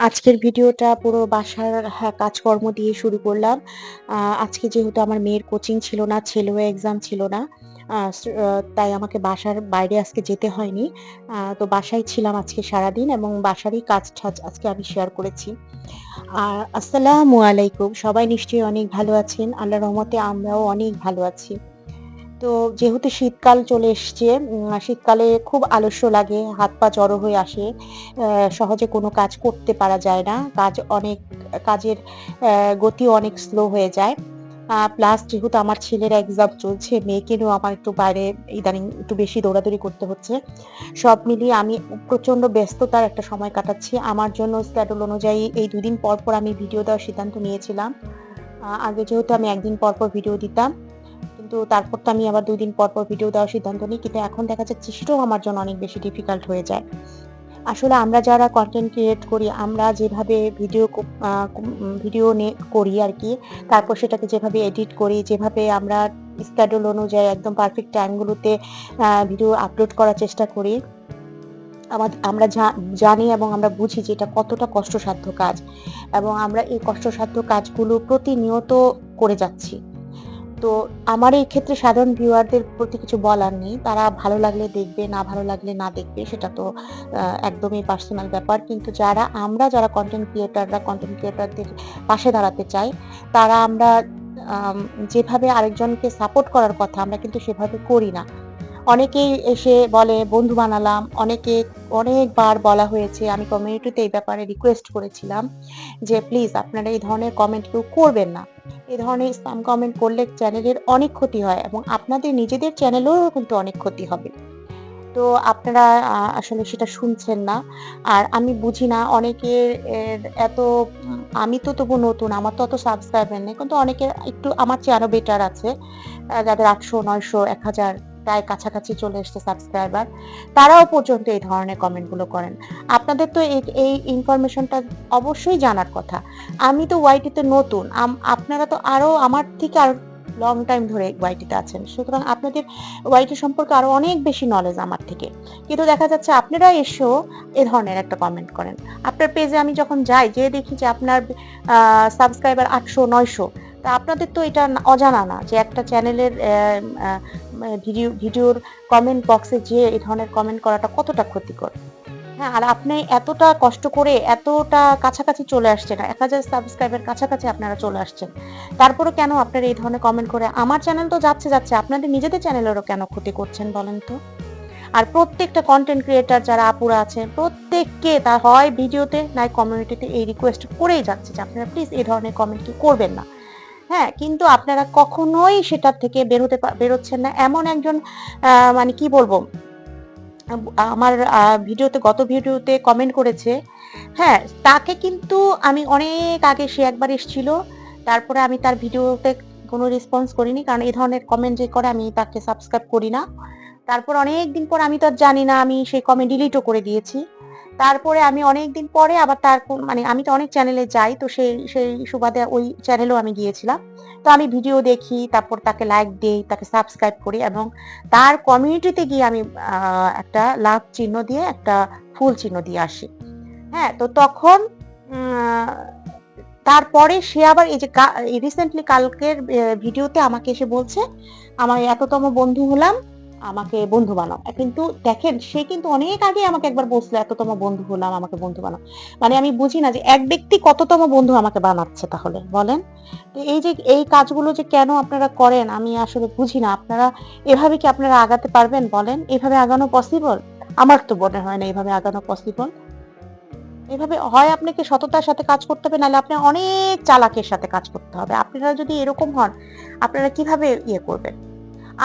আজকের ভিডিওটা পুরো বাসার হ্যাঁ, কাজকর্ম দিয়ে শুরু করলাম। আজকে যেহেতু আমার মেয়ের কোচিং ছিল না, ছেলেও এক্সাম ছিল না। তাই আমাকে বাসার বাইরে আজকে যেতে হয়নি। তো বাসায় ছিলাম আজকে সারাদিন এবং বাসারই কাজ-টাজ আজকে আমি শেয়ার করেছি। আর আসসালামু আলাইকুম। সবাই নিশ্চয়ই অনেক ভালো আছেন। আল্লাহ রহমতে আমরাও অনেক ভালো আছি। তো যেহেতু শীতকাল চলে এসছে, শীতকালে খুব আলস্য লাগে, হাত-পা জড়ো হয়ে আসে। সহজে কোনো কাজ করতে পারা যায় না। কাজ অনেক কাজের গতিও অনেক স্লো হয়ে যায়। প্লাস যেহেতু আমার ছেলের এক্সাম চলছে, মেয়েকে নিয়েও আমার একটু বাইরে ইদানিং একটু বেশি দৌড়াদৌড়ি করতে হচ্ছে। সব মিলিয়ে আমি প্রচণ্ড ব্যস্ততার একটা সময় কাটাচ্ছি। আমার জন্য schedule অনুযায়ী এই ২ দিন পর, পর আমি ভিডিও দেওয়ার সিদ্ধান্ত নিয়েছিলাম। আগে যেহেতু আমি ১ দিন পর, পর ভিডিও দিতাম। কিন্তু তারপর তো আমি আবার ২ দিন পর, পর ভিডিও দেওয়ার সিদ্ধান্ত নিই। কিন্তু এখন দেখা যাচ্ছে সেটাও আমার জন্য অনেক বেশি ডিফিকাল্ট হয়ে যায়। আসলে আমরা যারা কনটেন্ট ক্রিয়েট করি, আমরা যেভাবে ভিডিও ক ভিডিও করি আরকি, তারপর সেটাকে যেভাবে এডিট করি, যেভাবে আমরা schedule অনুযায়ী একদম পারফেক্ট টাইমগুলোতে ভিডিও আপলোড করার চেষ্টা করি। আমাদ আমরা জানি এবং আমরা বুঝি যে এটা কতটা কষ্টসাধ্য কাজ এবং আমরা এই কষ্টসাধ্য কাজগুলো প্রতিনিয়ত করে যাচ্ছি। তো আমার এই ক্ষেত্রে সাধারণ ভিউয়ারদের প্রতি কিছু বলার নেই। তারা ভালো লাগলে দেখবে, না ভালো লাগলে না দেখবে। সেটা তো একদমই পার্সোনাল ব্যাপার। কিন্তু যারা আমরা যারা কন্টেন্ট ক্রিয়েটাররা কন্টেন্ট ক্রিয়েটারদের পাশে দাঁড়াতে চাই, তারা আমরা যেভাবে আরেকজনকে সাপোর্ট করার কথা, আমরা কিন্তু সেভাবে করি না। অনেকেই এসে বলে বন্ধু বানালাম। অনেকে অনেকবার বলা হয়েছে, আমি কমিউনিটিতে এই ব্যাপারে রিকোয়েস্ট করেছিলাম যে, প্লিজ আপনারা এই ধরনের কমেন্ট কেউ করবেন না। এ ধরনের স্প্যাম কমেন্ট করলে চ্যানেলের অনেক ক্ষতি হয় এবং আপনাদের নিজেদের চ্যানেলেরও কিন্তু অনেক ক্ষতি হবে। তো আপনারা আসলে সেটা শুনছেন না। আর আমি বুঝি না অনেকের এত আমি তো তবু নতুন, আমার তো অত সাবস্ক্রাইবার নেই। কিন্তু অনেকের একটু আমার চেয়ে আরও বেটার আছে। যাদের ৮০০, ৯০০, ১০০০ প্রায় কাছাকাছি চলে এসছে সাবস্ক্রাইবার। তারাও পর্যন্ত এই ধরনের কমেন্টগুলো করেন। আপনাদের তো এই ইনফরমেশনটা অবশ্যই জানার কথা। আমি তো ওয়াইটিতে নতুন। আপনারা তো আরও আমার থেকে আর লং টাইম ধরে ওয়াইটিতে আছেন। সুতরাং আপনাদের ওয়াইটি সম্পর্কে আরও অনেক বেশি নলেজ আমার থেকে। কিন্তু দেখা যাচ্ছে আপনারা এসেও এ ধরনের একটা কমেন্ট করেন। আপনার পেজে আমি যখন যাই, যেয়ে দেখি যে আপনার সাবস্ক্রাইবার ৮০০, ৯০০ তা আপনাদের তো এটা অজানা না যে একটা চ্যানেলের ভিডিও ভিডিওর কমেন্ট বক্সে যেয়ে এই ধরনের কমেন্ট করাটা কতটা ক্ষতিকর। হ্যাঁ, আর আপনি এতটা কষ্ট করে এতটা কাছাকাছি চলে আসছেন। ১০০০ সাবস্ক্রাইবার কাছাকাছি আপনারা চলে আসছেন। তারপরেও কেন আপনারা এই ধরনের কমেন্ট করে আমার চ্যানেল তো যাচ্ছে, যাচ্ছে। আপনাদের নিজেদের চ্যানেলেরও কেন ক্ষতি করছেন বলেন তো? আর প্রত্যেকটা কন্টেন্ট ক্রিয়েটার যারা আপুরা আছেন, প্রত্যেককে তা হয় ভিডিওতে নয় কমিউনিটিতে এই রিকোয়েস্ট করেই যাচ্ছে যে আপনারা প্লিজ এই ধরনের কমেন্ট কি করবেন না। হ্যাঁ, কিন্তু আপনারা কখনোই সেটার থেকে বের হতে পা বেরোচ্ছেন না। এমন একজন মানে কি বলব? আমার ভিডিওতে গত ভিডিওতে কমেন্ট করেছে। হ্যাঁ, তাকে কিন্তু আমি অনেক আগে সে একবার এসছিল। তারপরে আমি তার ভিডিওতে কোনো রেসপন্স করিনি। কারণ এই ধরনের কমেন্ট যে করে আমি তাকে সাবস্ক্রাইব করি না। তারপর অনেকদিন পর আমি তো আর জানি না আমি সেই কমেন্ট ডিলিটও করে দিয়েছি। তারপরে আমি অনেকদিন পরে আবার তার মানে আমি তো অনেক চ্যানেলে যাই। তো সেই সেই সুবাদে ওই চ্যানেলেও আমি গিয়েছিলাম। তো আমি ভিডিও দেখি, তারপর তাকে লাইক দেই, তাকে সাবস্ক্রাইব করি এবং তার কমিউনিটিতে গিয়ে আমি একটা লাভ চিহ্ন দিয়ে একটা ফুল চিহ্ন দিয়ে আসি। হ্যাঁ, তো তখন তারপরে সে আবার এই যে রিসেন্টলি কালকের ভিডিওতে আমাকে এসে বলছে, "আমার এততম বন্ধু হলাম, আমাকে বন্ধু বানাও।" কিন্তু দেখেন সে কিন্তু অনেক আগে আমাকে একবার বলছিল, "এততম বন্ধু হলাম, আমাকে বন্ধু বানাও।" মানে আমি বুঝি না যে এক ব্যক্তি কততম বন্ধু আমাকে বানাচ্ছে তাহলে বলেন? তো এই যে এই কাজগুলো যে কেন আপনারা করেন আমি আসলে বুঝি না। আপনারা এভাবে কি আপনারা আগাতে পারবেন বলেন? এভাবে আগানো পসিবল? আমার তো মনে হয় না এভাবে আগানো পসিবল। এভাবে হয় আপনাকে সততার সাথে কাজ করতে হবে, নাহলে আপনার অনেক চালাকের সাথে কাজ করতে হবে। আপনারা যদি এরকম হন, আপনারা কীভাবে ইয়ে করবেন?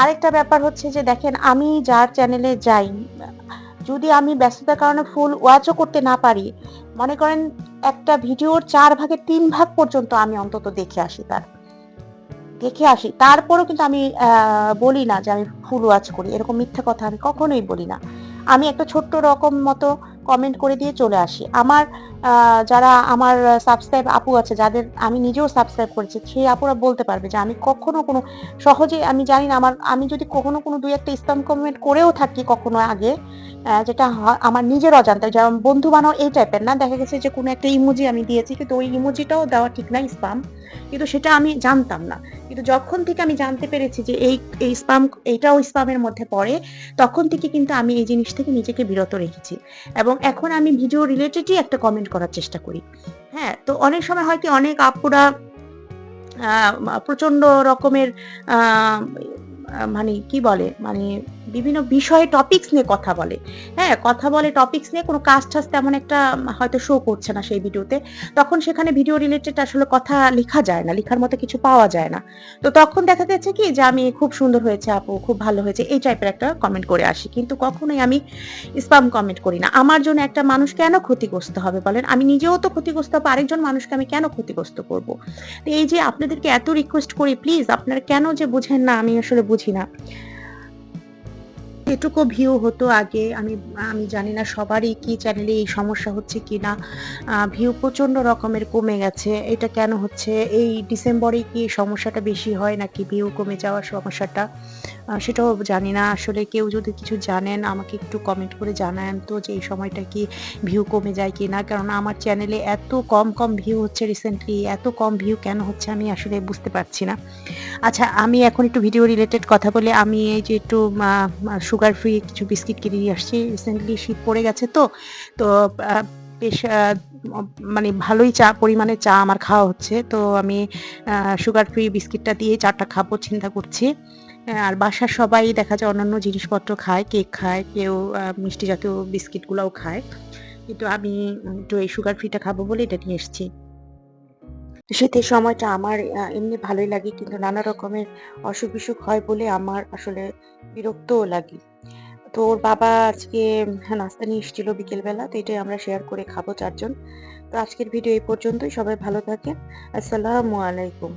আরেকটা ব্যাপার হচ্ছে যে দেখেন আমি যার চ্যানেলে যাই, যদি আমি ব্যস্ততার কারণে ফুল ওয়াচও করতে না পারি, মনে করেন একটা ভিডিওর চার ভাগের তিন ভাগ পর্যন্ত আমি অন্তত দেখে আসি তার। দেখে আসি। তারপরও কিন্তু আমি বলি না যে আমি ফুল ওয়াচ করি। এরকম মিথ্যা কথা আমি কখনোই বলি না। আমি একটা ছোট্ট রকম মতো কমেন্ট করে দিয়ে চলে আসি। আমার যারা আমার সাবস্ক্রাইব আপু আছে, যাদের আমি নিজেও সাবস্ক্রাইব করেছি সেই আপুরা বলতে পারবে যে আমি কখনো কোনো, সহজে আমি জানি না, আমার, আমি যদি কখনো কোনো দুই একটা স্প্যাম কমেন্ট করেও থাকি কখনো আগে যেটা আমার নিজের অজান্তে, যেমন বন্ধু বানাও এই টাইপের না, দেখা গেছে যে কোনো একটা ইমোজি আমি দিয়েছি, কিন্তু ওই ইমোজিটাও দেওয়া ঠিক না স্পাম কিন্তু সেটা আমি জানতাম না। কিন্তু যখন থেকে আমি জানতে পেরেছি যে এই এই স্পাম এইটাও স্পামের মধ্যে পড়ে, তখন থেকে কিন্তু আমি এই জিনিস থেকে নিজেকে বিরত রেখেছি। এবং এখন আমি ভিডিও রিলেটেডই একটা কমেন্ট করার চেষ্টা করি। হ্যাঁ তো অনেক সময় হয় কি, অনেক আপুরা প্রচণ্ড রকমের মানে কি বলে মানে বিভিন্ন বিষয়ে টপিকস নিয়ে কথা বলে। হ্যাঁ কথা বলে টপিকস নিয়ে কোনো কাজ টাজ তেমন একটা হয়তো শো করছে না সেই ভিডিওতে। তখন সেখানে ভিডিও রিলেটেড আসলে কথা লেখা যায় না, লেখার মতো কিছু পাওয়া যায় না। তো তখন দেখা গেছে কি যে আমি খুব সুন্দর হয়েছে আপু, খুব ভালো হয়েছে, এই টাইপের একটা কমেন্ট করে আসি। কিন্তু কখনোই আমি স্পাম কমেন্ট করি না। আমার জন্য একটা মানুষ কেন ক্ষতিগ্রস্ত হবে বলেন? আমি নিজেও তো ক্ষতিগ্রস্ত হব আরেকজন মানুষকে আমি কেন ক্ষতিগ্রস্ত করব? তো এই যে আপনাদেরকে এত রিকোয়েস্ট করি প্লিজ আপনারা কেন যে বুঝেন না, আমি আসলে বুঝি না। এটুকু ভিউ হতো আগে। আমি আমি জানি না সবারই কি চ্যানেলে এই সমস্যা হচ্ছে কি না ভিউ প্রচণ্ড রকমের কমে গেছে। এটা কেন হচ্ছে? এই ডিসেম্বরে কি সমস্যাটা বেশি হয় নাকি? ভিউ কমে যাওয়ার সমস্যাটা? সেটাও জানি না। আসলে কেউ যদি কিছু জানেন, আমাকে একটু কমেন্ট করে জানান তো যে এই সময়টা কি ভিউ কমে যায় কি না কারণ আমার চ্যানেলে এত কম কম ভিউ হচ্ছে রিসেন্টলি এত কম ভিউ কেন হচ্ছে আমি আসলে বুঝতে পারছি না। আচ্ছা আমি এখন একটু ভিডিও রিলেটেড কথা বলে। আমি এই যে একটু সুগার ফ্রি কিছু বিস্কিট কিনে নিয়ে আসছি। রিসেন্টলি শীত পড়ে গেছে তো তো বেশ মানে ভালোই চা, পরিমাণে চা আমার খাওয়া হচ্ছে। তো আমি সুগার ফ্রি বিস্কিটটা দিয়ে চাটা খাব, চিন্তা করছি। আর বাসার সবাই দেখা যায় অন্যান্য জিনিসপত্র খায় কেক খায় কেউ মিষ্টি জাতীয় বিস্কিটগুলোও খায়। কিন্তু আমি একটু এই সুগার ফ্রিটা খাব বলে এটা নিয়ে এসেছি। শীতের সময়টা আমার এমনি ভালোই লাগে কিন্তু নানা রকমের অসুখ বিসুখ হয় বলে আমার আসলে বিরক্তও লাগে। তো ওর বাবা আজকে হ্যাঁ, নাস্তা নিয়ে এসেছিল বিকেলবেলা তো এটাই আমরা শেয়ার করে খাব চারজন। তো আজকের ভিডিও এই পর্যন্তই সবাই ভালো থাকেন। আসসালামু আলাইকুম।